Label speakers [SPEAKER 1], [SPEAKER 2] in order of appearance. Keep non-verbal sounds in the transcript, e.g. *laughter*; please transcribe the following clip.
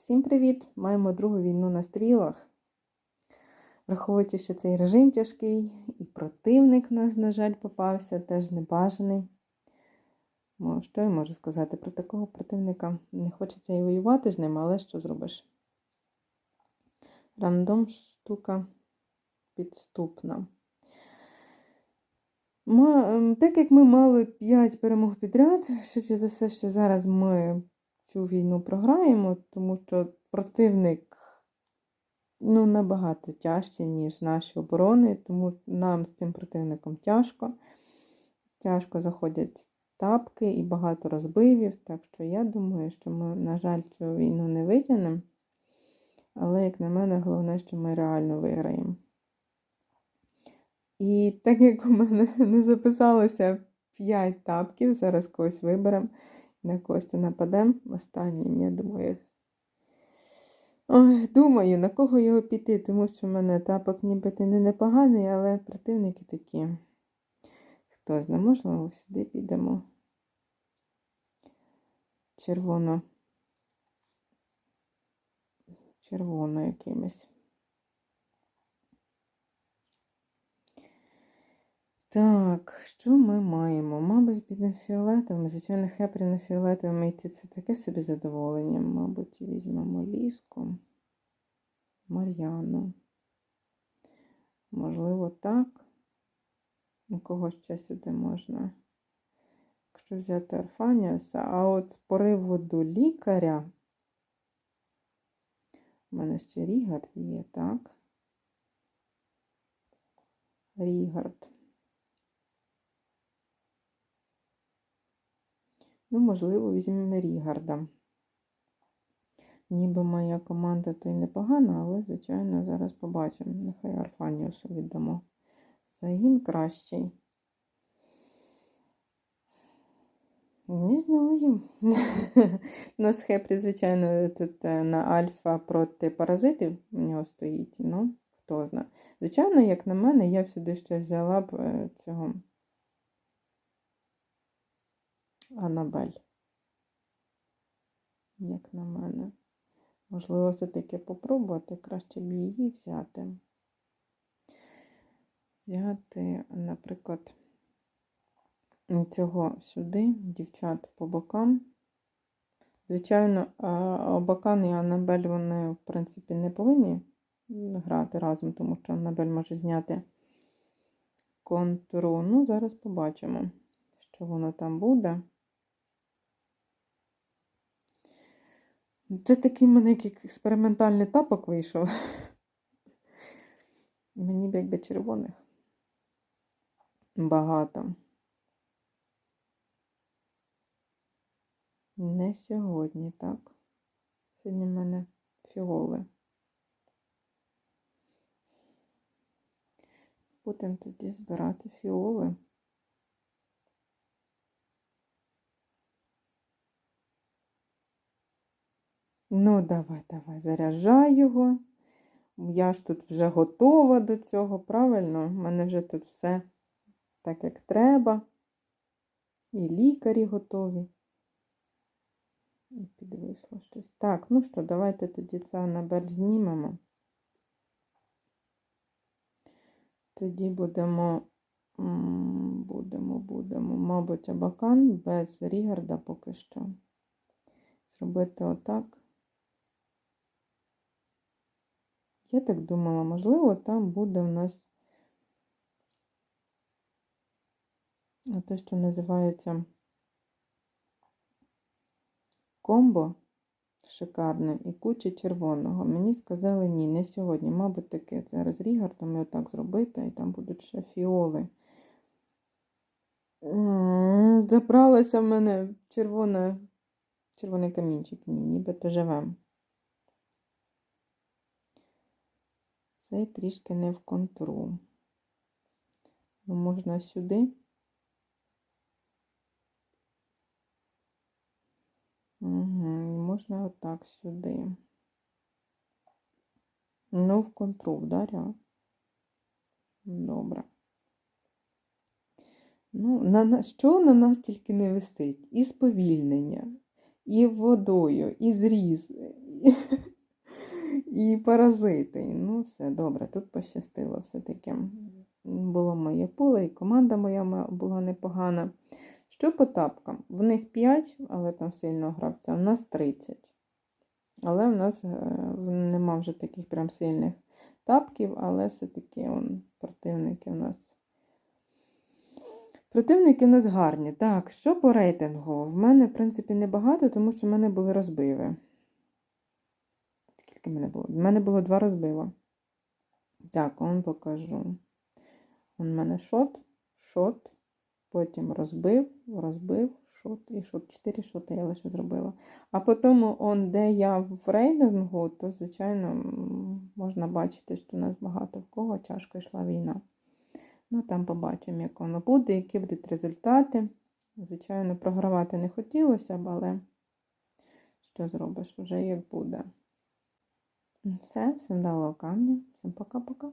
[SPEAKER 1] Всім привіт! Маємо другу війну на стрілах. Враховуючи, що цей режим тяжкий, і противник нас, на жаль, попався, теж небажаний. Ну, Що я можу сказати про такого противника? Не хочеться і воювати з ним, але що зробиш? Рандом штука підступна. Ма- ем, Так як ми мали 5 перемог підряд, швидше за все, що зараз ми цю війну програємо, тому що противник ну, набагато тяжче, ніж наші оборони, тому нам з цим противником тяжко. Тяжко заходять тапки і багато розбивів. Так що я думаю, що ми, на жаль, цю війну не витягнемо. Але, як на мене, головне, що ми реально виграємо. І так як у мене *laughs* не записалося 5 тапків, зараз когось виберемо, на когось нападемо останнім, я думаю. Ой, думаю, на кого його піти, тому що в мене тапок нібито не непоганий, але противники такі. Хто знає, можливо, сюди підемо. Червоно. Червоно якимось. Так, що ми маємо? Мабуть, підемо фіолетовими. Звичайно, хепрі на фіолетовими йти це таке собі задоволення. Мабуть, візьмемо ліску, Мар'яну. Можливо, так. У кого ще сюди можна? Якщо взяти Арфаніуса, а от з пориводу лікаря. У мене ще Рігард є, так? Рігард. Ну, можливо, візьмемо Рігарда. Ніби моя команда то й непогана, але, звичайно, зараз побачимо. Нехай Арфаніусу віддамо. Загін кращий. Не знаю. *laughs* На схепрі, звичайно, тут е, на альфа проти паразитів у нього стоїть. Ну, хто знає. Звичайно, як на мене, я б сюди ще взяла б е, цього. Анабель. Як на мене. Можливо, все-таки попробувати, краще б її взяти. Взяти, наприклад, цього сюди, дівчат по бокам. Звичайно, Обакан і Анабель, вони, в принципі, не повинні грати разом, тому що Анабель може зняти контуру. Ну, зараз побачимо, що воно там буде. Це такий в мене якийсь експериментальний тапок вийшов. Мені б якби червоних. Багато. Не сьогодні, так. Сьогодні в мене фіоли. Будемо тоді збирати фіоли. Ну, давай, давай, заряджай його. Я ж тут вже готова до цього, правильно? У мене вже тут все так, як треба. І лікарі готові. І підвисло щось. Так, ну що, давайте тоді це Анабель знімемо. Тоді будемо, будемо, будемо, мабуть, абакан без Рігарда поки що. Зробити отак. Я так думала, можливо, там буде в нас те, що називається комбо шикарне і куча червоного. Мені сказали, ні, не сьогодні. Мабуть, таке зараз з Рігардом і отак зробити, і там будуть ще фіоли. Забралася в мене червона, червоний камінчик. Ні, нібито живем. Цей трішки не в контру. Ну, можна сюди. Угу, можна отак сюди. Ну, в контру вдаря. Добре. Ну, на що на нас тільки не висить? І сповільнення, і водою, і зріз, і паразити. Ну, все добре, тут пощастило все-таки. Було моє поле, і команда моя була непогана. Що по тапкам? В них 5, але там сильного гравця, в нас 30. Але в нас е, нема вже таких прям сильних тапків, але все-таки противники в нас. Противники у нас гарні. Так, що по рейтингу? В мене, в принципі, небагато, тому що в мене були розбиви. Скільки в мене було? В мене було два розбива. Так, он покажу. У мене шот, шот, потім розбив, розбив, шот і шот. Чотири шоти я лише зробила. А потім, он, де я в рейтингу, то, звичайно, можна бачити, що у нас багато в кого тяжко йшла війна. Ну, там побачимо, як воно буде, які будуть результати. Звичайно, програвати не хотілося б, але що зробиш, вже як буде. Все, всім дало камня, всім пока-пока.